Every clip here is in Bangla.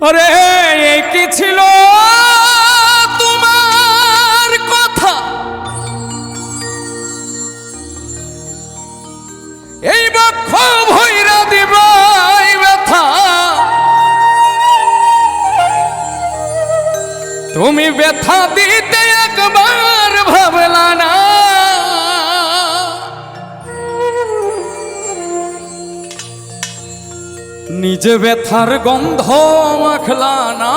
আরে এই কি ছিল তোমার কথা? এই বক্ষ ভৈরা দিবাই ব্যথা। তুমি ব্যথা দিতে একবার ভাবলা না। নিজে ব্যথার গন্ধ মাখলা না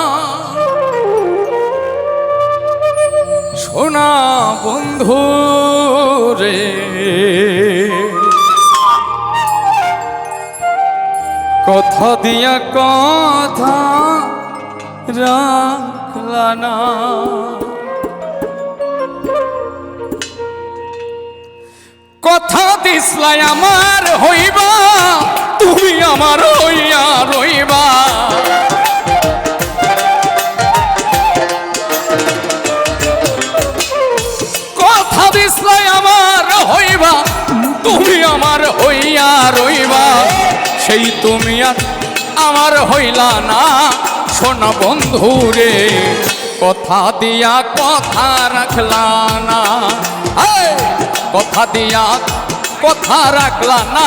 সোনা বন্ধু রে, কথা দিয়া কথা রাখলা না কথা দিসলাই আমার হইবা তুমি আমার হইয়া রইবা। কথা দিসলাই আমার হইবা, তুমি আমার হইয়া রইবা। সেই তুমি আর আমার হইলা না শোন বন্ধু রে, কথা দিয়া কথা রাখলা না। কথা দিয়া কথা রাখলা না।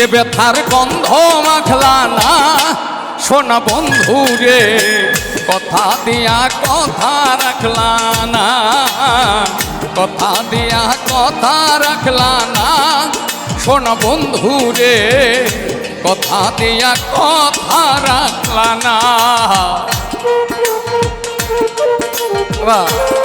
নিজে ব্যথার গন্ধ মাখলা না। সোনা বন্ধু রে, কথা দিয়া কথা রাখলা না। কথা দিয়া কথা রাখলা না। সোনা বন্ধু রে, কথা দিয়া কথা রাখলা না। বাহ।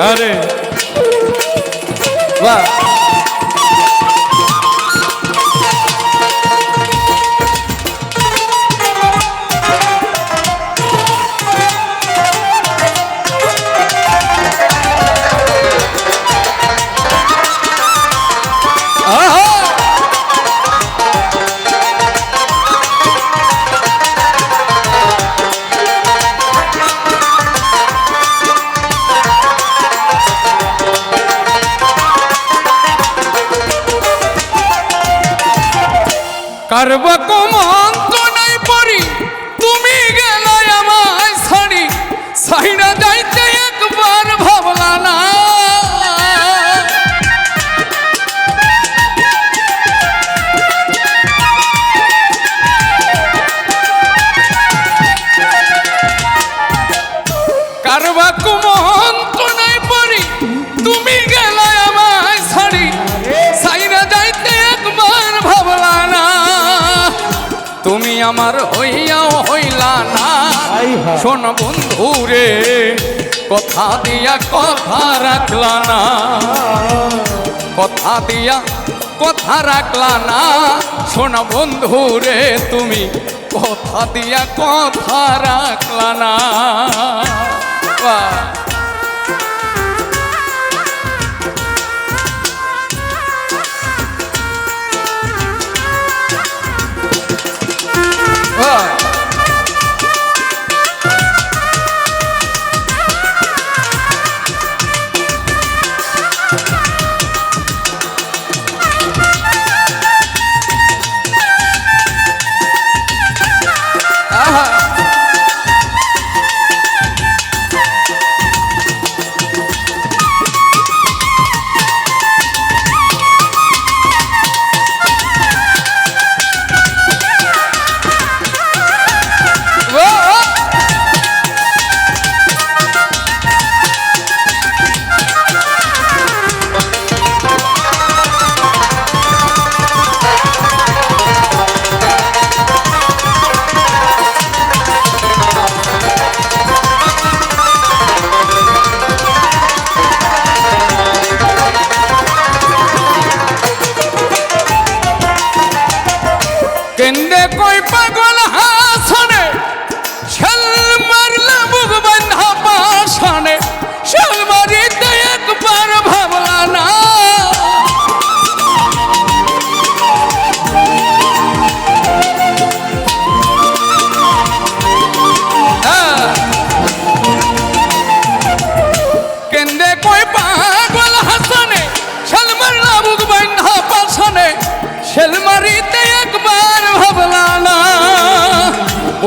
আরে বাহ સર્વ আমার হইয়াও হইলা না। শোন বন্ধু রে কথা দিয়া কথা রাখলা না। কথা দিয়া কথা রাখলা না। শোন বন্ধু রে তুমি কথা দিয়া কথা রাখলা না।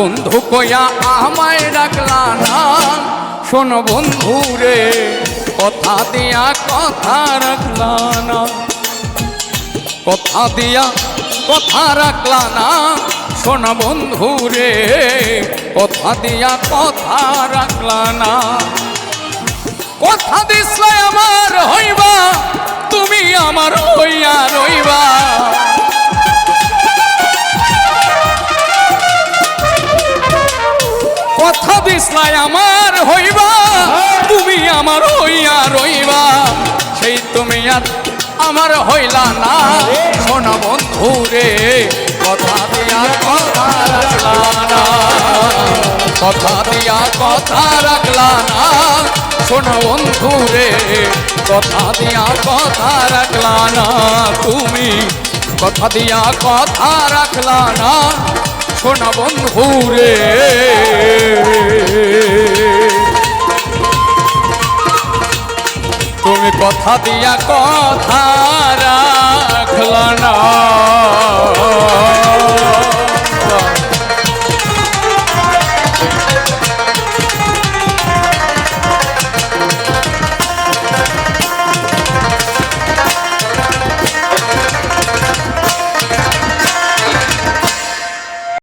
বন্ধু কয়া আমায় রাখলা না। শোন বন্ধু রে কথা দিয়া কথা রাখলা না। কথা দিয়া কথা রাখলা না। শোন বন্ধু রে কথা দিয়া কথা রাখলা না। কথা দিসলে আমার হইবা কথা দিসলাই আমার হইবা তুমি আমার হইয়া রইবা। সেই তুমি আর আমার হইলা না। শোন বন্ধু রে কথা দিয়া কথা রাখলা না। কথা দিয়া কথা রাখলা না। শোন বন্ধু রে কথা দিয়া কথা রাখলা না। তুমি কথা দিয়া কথা রাখলা না। শোনা বন্ধু রে। তুমি কথা দিয়া কথা রাখল না।